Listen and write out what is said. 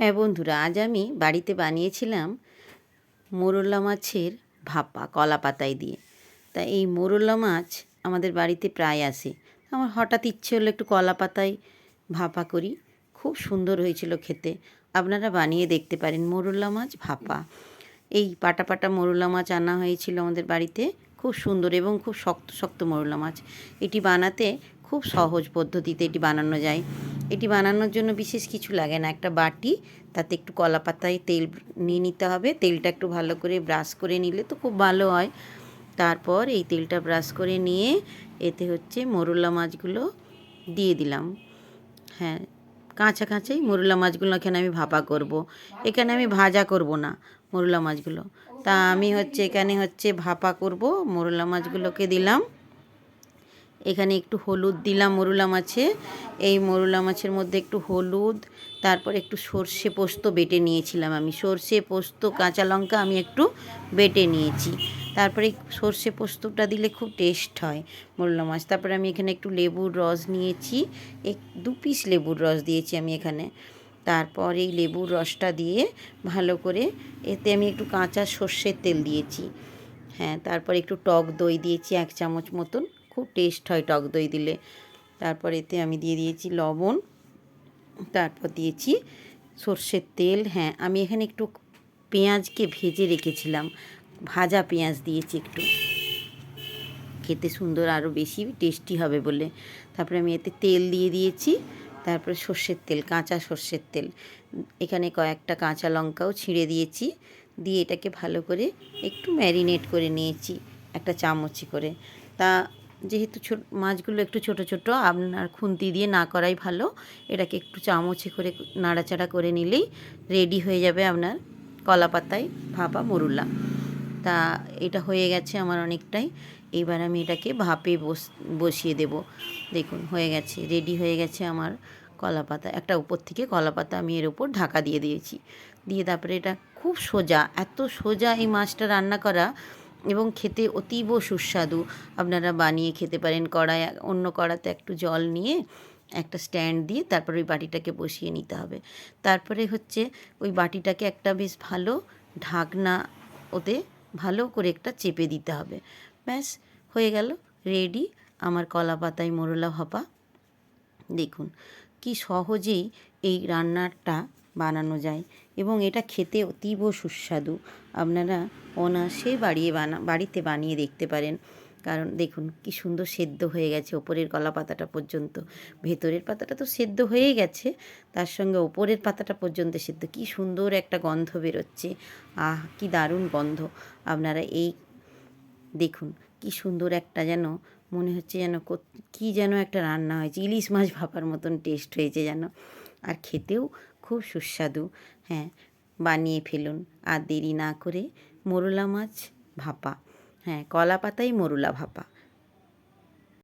হ্যাঁ বন্ধুরা, আজ আমি বাড়িতে বানিয়েছিলাম মোরলা মাছের ভাপা, কলা পাতায় দিয়ে। তা এই মোরলা মাছ আমাদের বাড়িতে প্রায় আসে। আমার হঠাৎ ইচ্ছে হলো একটু কলা পাতায় ভাপা করি। খুব সুন্দর হয়েছিল খেতে। আপনারা বানিয়ে দেখতে পারেন মোরলা মাছ ভাপা। এই পাটা পাটা মোরলা মাছ আনা হয়েছিল আমাদের বাড়িতে। খুব সুন্দর এবং খুব শক্ত শক্ত মোরলা মাছ। এটি বানাতে খুব সহজ পদ্ধতিতে এটি বানানো যায়। এটি বানানোর জন্য বিশেষ কিছু লাগে না। একটা বাটি, তাতে একটু কলা পাতায় তেল নিয়ে নিতে হবে। তেলটা একটু ভালো করে ব্রাশ করে নিলে তো খুব ভালো হয়। তারপর এই তেলটা ব্রাশ করে নিয়ে এতে হচ্ছে মোরলা মাছগুলো দিয়ে দিলাম। হ্যাঁ কাঁচা কাঁচাই মোরলা মাছগুলো এখানে আমি ভাপা করব। এখানে আমি ভাজা করব না মোরলা মাছগুলো। তা আমি হচ্ছে এখানে হচ্ছে ভাপা করব, মোরলা মাছগুলোকে দিলাম। এখানে একটু হলুদ দিলাম মরুলা মাছে এই মরুলা মাছের মধ্যে একটু হলুদ, তারপর একটু সর্ষে পোস্ত বেটে নিয়েছিলাম আমি। সর্ষে পোস্ত, কাঁচা লঙ্কা আমি একটু বেটে নিয়েছি। তারপরে সর্ষে পোস্তটা দিলে খুব টেস্ট হয় মোরলা মাছ। তারপরে আমি এখানে একটু লেবুর রস নিয়েছি। এক, দু পিস লেবুর রস দিয়েছি আমি এখানে। তারপর এই লেবুর রসটা দিয়ে ভালো করে এতে আমি একটু কাঁচা সর্ষের তেল দিয়েছি। হ্যাঁ তারপর একটু টক দই দিয়েছি এক চামচ মতন। খুব টেস্ট হয় টক দই দিলে। তারপর এতে আমি দিয়ে দিয়েছি লবণ, তারপর দিয়েছি সর্ষের তেল হ্যাঁ আমি এখানে একটু পেঁয়াজকে ভেজে রেখেছিলাম, ভাজা পেঁয়াজ দিয়েছি একটু। খেতে সুন্দর আরও বেশি টেস্টি হবে বলে। তারপরে আমি এতে তেল দিয়ে দিয়েছি, তারপরে সর্ষের তেল, কাঁচা সর্ষের তেল। এখানে কয়েকটা কাঁচা লঙ্কাও ছিঁড়ে দিয়েছি, দিয়ে এটাকে ভালো করে একটু ম্যারিনেট করে নিয়েছি, একটা চামচি করে। তা যেহেতু ছোট মাছগুলো একটু ছোট ছোট, আপনার খুন্তি দিয়ে না করাই ভালো। এটাকে একটু চামচে করে নাড়াচাড়া করে নিলেই রেডি হয়ে যাবে আপনার কলা পাতায় ভাপা মরুলা। তা এটা হয়ে গেছে আমার অনেকটাই। এবার আমি এটাকে ভাপে বস, বসিয়ে দেব। দেখুন, হয়ে গেছে রেডি হয়ে গেছে আমার কলা পাতা। একটা উপর থেকে কলা পাতা আমি এর উপর ঢাকা দিয়ে দিয়েছি। দিয়ে তারপরে এটা খুব সোজা, এত সোজা এই মাছটা রান্না করা এবং খেতে অতীব সুস্বাদু। আপনারা বানিয়ে খেতে পারেন কড়াই, অন্য কড়াতে একটু জল নিয়ে একটা স্ট্যান্ড দিয়ে তারপর ওই বাটিটাকে বসিয়ে নিতে হবে। তারপরে হচ্ছে ওই বাটিটাকে একটা বেশ ভালো ঢাকনা ওতে ভালো করে একটা চেপে দিতে হবে। ব্যাস, হয়ে গেল, রেডি। আমার কলা পাতায় মোরলা ভাপা। দেখুন, কি সহজেই এই রান্নাটা বানানো যায় এবং এটা খেতে অতীব সুস্বাদু। আপনারা অনায়াসে বাড়িয়ে বানা, বাড়িতে বানিয়ে দেখতে পারেন। কারণ দেখুন, কি সুন্দর সেদ্ধ হয়ে গেছে ওপরের কলা পাতাটা পর্যন্ত। ভেতরের পাতাটা তো সেদ্ধ হয়েই গেছে, তার সঙ্গে ওপরের পাতাটা পর্যন্ত সেদ্ধ। কি সুন্দর একটা গন্ধ বেরোচ্ছে। আহ, কি দারুণ গন্ধ। আপনারা এই দেখুন, কি সুন্দর একটা যেন, মনে হচ্ছে যেন কী যেন একটা রান্না হয়েছে। ইলিশ মাছ ভাপার মতন টেস্ট হয়েছে যেন। আর খেতেও খুব সুস্বাদু। হ্যাঁ বানিয়ে ফেলুন। আর দেরি না করে মোরলা মাছ ভাপা। হ্যাঁ কলা পাতাই মোরলা ভাপা।